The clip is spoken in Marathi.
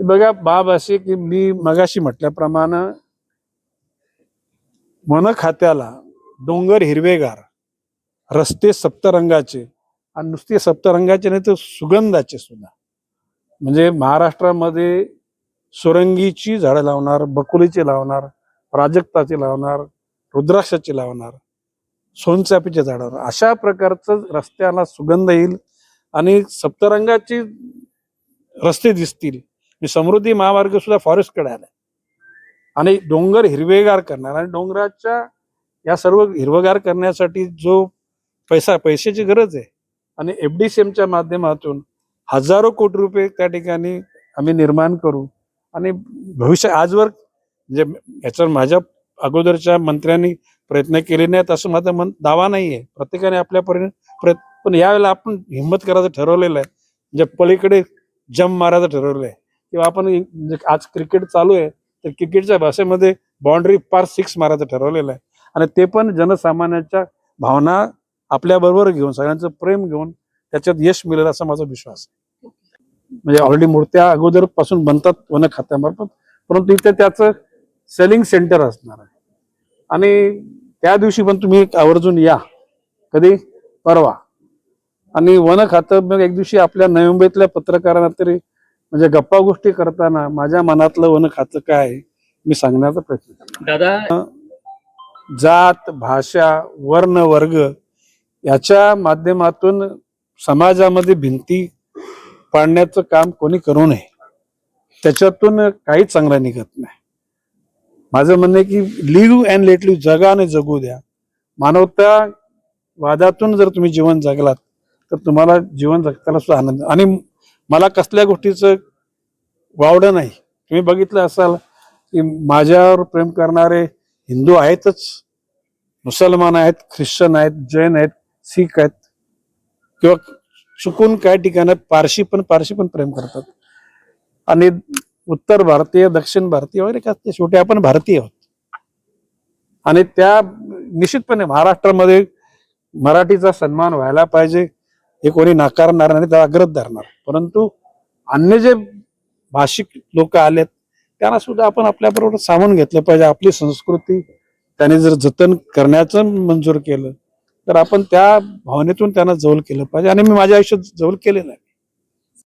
बघा बाब अशी की मी मगाशी म्हटल्याप्रमाणे वन खात्याला डोंगर हिरवेगार रस्ते सप्तरंगाचे आणि नुसते सप्तरंगाचे नाही तर सुगंधाचे सुद्धा. म्हणजे महाराष्ट्रामध्ये सुरंगीची झाडं लावणार बकुलीची लावणार प्राजक्ताची लावणार रुद्राक्षाची लावणार सोनचापीच्या झाडावर अशा प्रकारचं रस्त्याला सुगंध येईल आणि सप्तरंगाची रस्ते दिसतील. समृद्धी महामार्ग सुद्धा फॉरेस्टकडे आलाय. आणि डोंगर हिरवेगार करणार आणि डोंगराच्या या सर्व हिरवगार करण्यासाठी जो पैसा पैशाची गरज आहे आणि एफ डी सी एमच्या माध्यमातून हजारो कोटी रुपये त्या ठिकाणी आम्ही निर्माण करू आणि भविष्य आजवर म्हणजे याच्यावर माझ्या अगोदरच्या मंत्र्यांनी प्रयत्न केले नाहीत असं माझा मन दावा नाही आहे प्रत्येकाने आपल्या प्रयत्न पण यावेळेला आपण हिंमत करायचं ठरवलेलं आहे. म्हणजे पलीकडे जम मारायचं ठरवलं आहे. किंवा आपण म्हणजे आज क्रिकेट चालू आहे तर क्रिकेटच्या भाषेमध्ये बाउंड्री पार सिक्स मारायचं ठरवलेलं आहे. आणि ते पण जनसामान्याच्या भावना आपल्याबरोबर घेऊन सगळ्यांचं प्रेम घेऊन त्याच्यात यश मिळेल असा माझा विश्वास आहे. म्हणजे ऑलरेडी मूर्त्या अगोदरपासून बनतात वन खात्यामार्फत परंतु इथे त्याचं सेलिंग सेंटर असणार आहे. आणि त्या दिवशी पण तुम्ही आवर्जून या. कधी? परवा. आणि वन खातं मग एक दिवशी आपल्या नवी मुंबईतल्या पत्रकारांना तरी म्हणजे गप्पा गोष्टी करताना माझ्या मनातलं वन खातं काय मी सांगण्याचा प्रयत्न दादा? जात भाषा वर्ण वर्ग याच्या माध्यमातून समाजामध्ये भिंती पाडण्याचं काम कोणी करू नये. त्याच्यातून काहीच चांगलं निघत नाही. माझं म्हणणं की लिव्ह अँड लेट लिव्ह जगा आणि जगू द्या. मानवता वादातून जर तुम्ही जीवन जगलात तर तुम्हाला जीवन जगताना सुद्धा आनंद आणि मला कसल्या गोष्टीचं वावडं नाही. तुम्ही बघितलं असाल की माझ्यावर प्रेम करणारे हिंदू आहेतच मुसलमान आहेत ख्रिश्चन आहेत जैन आहेत सिख आहेत किंवा चुकून काय ठिकाणी पारशी पण पारशी पण प्रेम करतात. आणि उत्तर भारतीय दक्षिण भारतीय वगैरे काय ते शेवटी आपण भारतीय आहोत. आणि त्या निश्चितपणे महाराष्ट्रामध्ये मराठीचा सन्मान व्हायला पाहिजे. हे कोणी नाकारणार नाही त्याला अग्रत धरणार. परंतु अन्य जे भाषिक लोक आलेत त्यांना सुद्धा आपण आपल्याबरोबर सामावून घेतलं पाहिजे. आपली संस्कृती त्याने जर जतन करण्याचं मंजूर केलं तर आपण त्या भावनेतून त्यांना जवळ केलं पाहिजे. आणि मी माझ्या आयुष्यात जवळ केलेलं आहे.